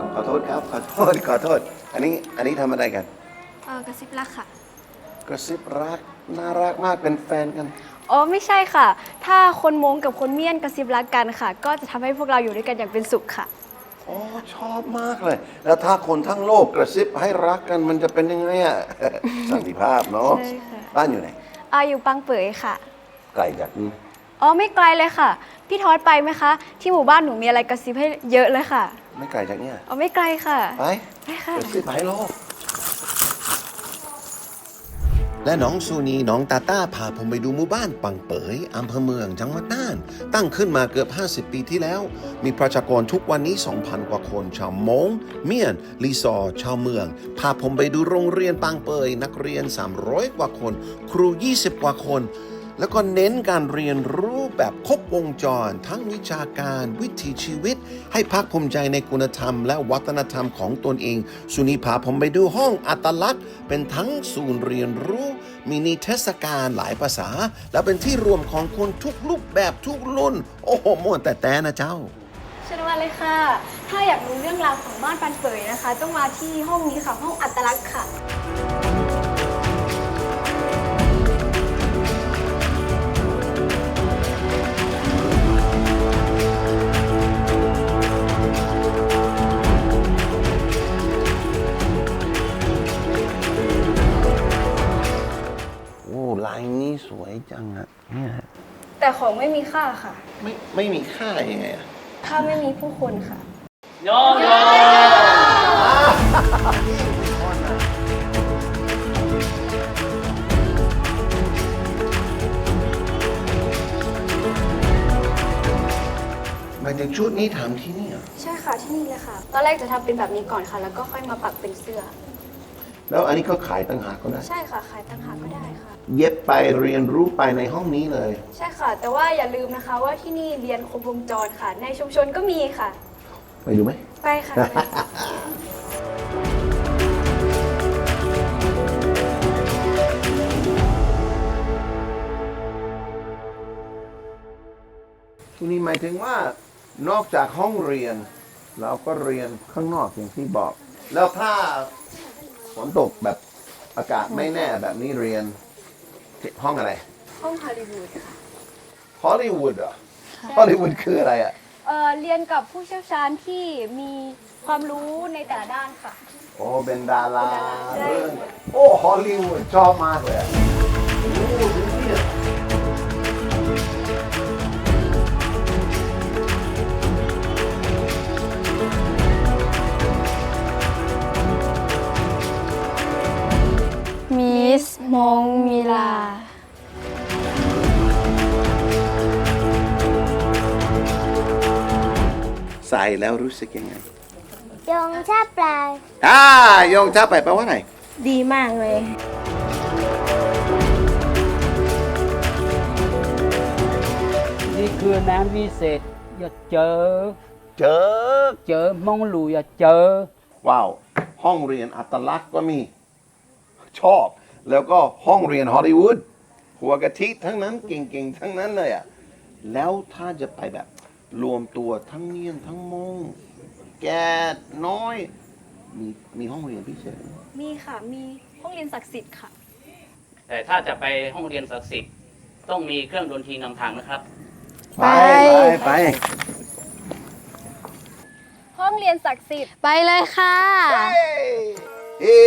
โทษ ขอโทษ อันนี้ อันนี้ทำอะไรกัน เออกระซิบรักค่ะ กระซิบรัก น่ารักมาก เป็นแฟนกัน อ๋อไม่ใช่ค่ะ ถ้าคนมงกับคนเมียนกระซิบรักกันค่ะ ก็จะทำให้พวกเราอยู่ด้วยกันอย่างเป็นสุขค่ะ อ๋อ ชอบมากเลย แล้วถ้าคนทั้งโลกกระซิบให้รักกันมันจะเป็นยังไงอะสันติภาพเนาะ ใช่ค่ะ บ้านอยู่ไหน อาอยู่ปังเป๋ยค่ะ ไกลจากนี้ อ๋อไม่ไกลเลยค่ะ พี่ทอดไปไหมคะ ที่หมู่บ้านหนูมีอะไรกระซิบให้เยอะเลยค่ะ ไม่ไกลจากเนี้ยอ๋อไม่ไกลค่ะ ไปไปค่ะกระซิบให้โลกและน้องซูนีน้องตาต้าพาผมไปดูหมู่บ้านปังเปยอำเภอเมืองจังหวัดน่าน ตั้งขึ้นมาเกือบ 50 ปีที่แล้ว มีประชากรทุกวันนี้ 2,000 กว่าคนชาวมง เมียน ลีซอร์ชาวเมือง พาผมไปดูโรงเรียนปังเปย นักเรียน 300 กว่าคน ครู 20 กว่าคน แล้วก็เน้นการเรียนรู้แบบครบวงจร ทั้งวิชาการวิถีชีวิต ให้ภาคภูมิใจในคุณธรรม และวัฒนธรรมของตนเอง สุนีพาผมไปดูห้องอัตลักษณ์ เป็นทั้งศูนย์เรียนรู้ มีนิเทศกาลหลายภาษา และเป็นที่รวมของคนทุกรูปแบบทุกรุ่น โอ้โหม่วนแต่แต่นะเจ้าเชิญมาเลยค่ะ ถ้าอยากรู้เรื่องราวของบ้านปันเปยนะคะ ต้องมาที่ห้องนี้ค่ะห้องอัตลักษณ์ค่ะ ของไม่มีค่าค่ะ ไม่ไม่มีค่ายังไงอะถ้าไม่มีผู้คนค่ะหมายถึงชุดนี้ถามที่นี่เหรอ ใช่ค่ะที่นี่เลยค่ะ ตอนแรกจะทำเป็นแบบนี้ก่อนค่ะ แล้วก็ค่อยมาปักเป็นเสื้อ แล้วอันนี้ก็ขายต่างหากก็ได้ ใช่ค่ะ ขายต่างหากก็ได้ค่ะ เย็บไปเรียนรู้ไปในห้องนี้เลย ใช่ค่ะ แต่ว่าอย่าลืมนะคะว่าที่นี่เรียนครบวงจรค่ะ ในชุมชนก็มีค่ะ ไปดูไหม ไปค่ะทีนี้หมายถึงว่านอกจากห้องเรียน เราก็เรียนข้างนอกอย่างที่บอก แล้วถ้า ฝนตกแบบอากาศไม่แน่แบบนี้เรียนที่ห้องอะไร ห้องฮอลลีวูดค่ะฮอลลีวูดเหรอ ฮอลลีวูดคืออะไรอะ เอ่อเรียนกับผู้เชี่ยวชาญที่มีความรู้ในแต่ละด้านค่ะ โอ้เป็นดาราใช่เรื่องโอ้ฮอลลีวูดชอบมากเลยอะ มิสมงมิลา ใส่แล้วรู้สึกยังไงยงชาปลายอ่ายงช้าไปแปลว่าไหนดีมากเลย นี่คือน้ำวิเศษ อย่าเจอ เจอ เจอมองหลูอย่าเจอ ว้าว ห้องเรียนอัตลักษณ์ก็มี ชอบ แล้วก็ห้องเรียนฮอลลีวูดหัวกะทิทั้งนั้นเก่งๆ ทั้งนั้นเลยอะ แล้วถ้าจะไปแบบรวมตัวทั้งเนียนทั้งมง แกน้อย มีมีห้องเรียนพิเศษไหมมีค่ะ มีห้องเรียนศักดิ์สิทธิ์ค่ะ แต่ถ้าจะไปห้องเรียนศักดิ์สิทธิ์ต้องมีเครื่องดนตรีนำทางนะครับ ไป ไปไปห้องเรียนศักดิ์สิทธิ์ ไปเลยค่ะ เฮ้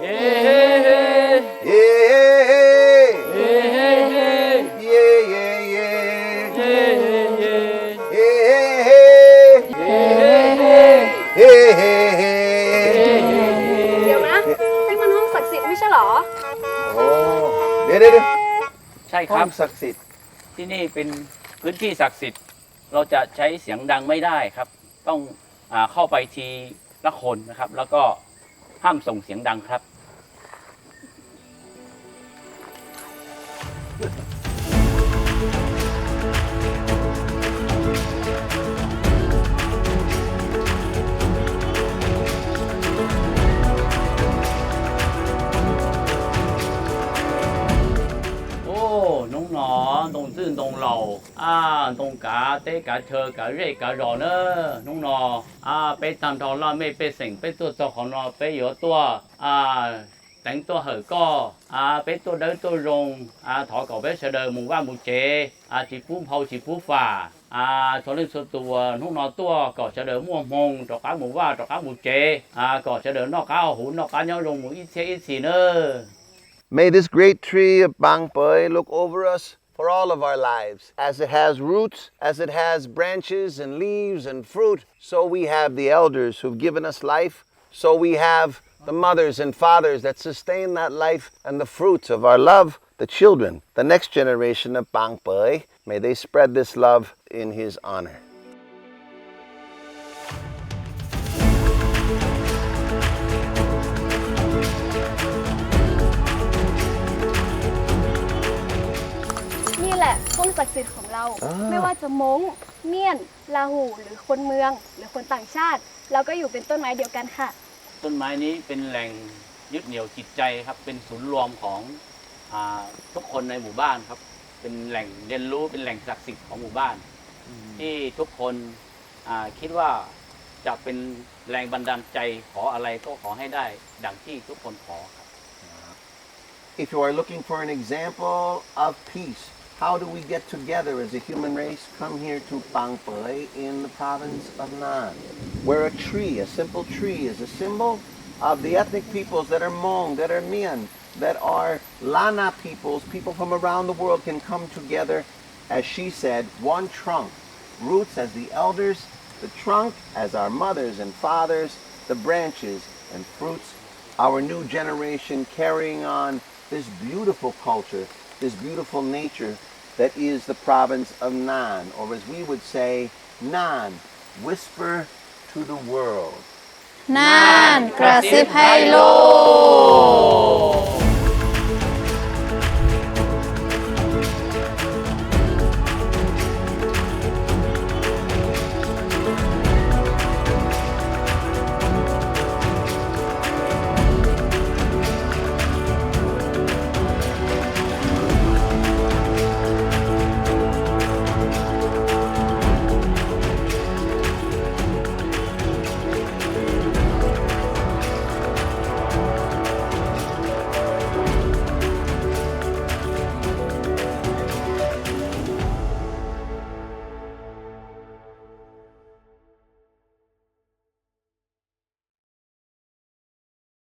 เฮ้เฮ้เฮ้เย้เย้เย้เฮ้เฮ้เฮ้เฮ้เดี๋ยวนะนี่มันห้องศักดิ์สิทธิ์ไม่ใช่เหรอโอ้เดี๋ยวเดี๋ยวเดี๋ยวใช่คห้อรับงศักดิ์สิทธิ์ที่นี่เป็นพื้นที่ศักดิ์สิทธิ์ เราจะใช้เสียงดังไม่ได้ครับ ต้องอาเข้าไปที ละคนนะครับ แล้วก็ห้ามส่งเสียงดังครับ โอ้ น้องหนอตรงซื่นตรงเหล่าอ่า ตรงกาเตกาเธอกาเรการอเนอน้องหนออ่าไปตามทองเราไม่ไปเสิ่งไปตัวเจ้าของเราไปอยู่ตัวอ่าแต่งตัวเหอะก็อ่าเป็นตัวเดินตัวรงอ่าถอเก่าไปเสดอหมู่ว่าหมู่เจอ่าจีผู้เผาจีผู้ฝ่าอ่าทอเล่นส่วนตัวนุ่งนอตัวก็เสดอม่วงมงดอกก้าหมู่ว่าดอกก้าหมู่เจอ่าก็เสดอนอกก้าหูนอกก้าย่อลงหมู่อีเชอีสีเนอ May this great tree of Bang Poi look over us for all of our lives. As it has roots, as it has branches and leaves and fruit, so we have the elders who've given us life. So we have the mothers and fathers that sustain that life and the fruits of our love, the children, the next generation of Bang Poi. May they spread this love in his honor. ละต้นศักดิ์สิทธิ์ของเรา อ่า ไม่ว่าจะมงเมียนลาหูหรือคนเมือง หรือคนต่างชาติ เราก็อยู่เป็นต้นไม้เดียวกันค่ะ ต้นไม้นี้เป็นแหล่งยึดเหนี่ยวจิตใจครับ เป็นศูนย์รวมของอ่าทุกคนในหมู่บ้านครับ เป็นแหล่งเรียนรู้เป็นแหล่งศักดิ์สิทธิ์ของหมู่บ้าน ที่ทุกคนอ่าคิดว่าจะเป็นแรงบันดาลใจขออะไรก็ขอให้ได้ ดังที่ทุกคนขอครับ If you are looking for an example of peace, how do we get together? As a human race? Come here to Pangpoi in the province of Nan, where a tree, a simple tree, is a symbol of the ethnic peoples that are Hmong, that are Mian, that are Lana peoples, people from around the world can come together, as she said, one trunk, roots as the elders, the trunk as our mothers and fathers, the branches and fruits. Our new generation carrying on this beautiful culture, this beautiful nature that is the province of Nan, or as we would say, Nan, whisper to the world. น่านกระซิบให้โลก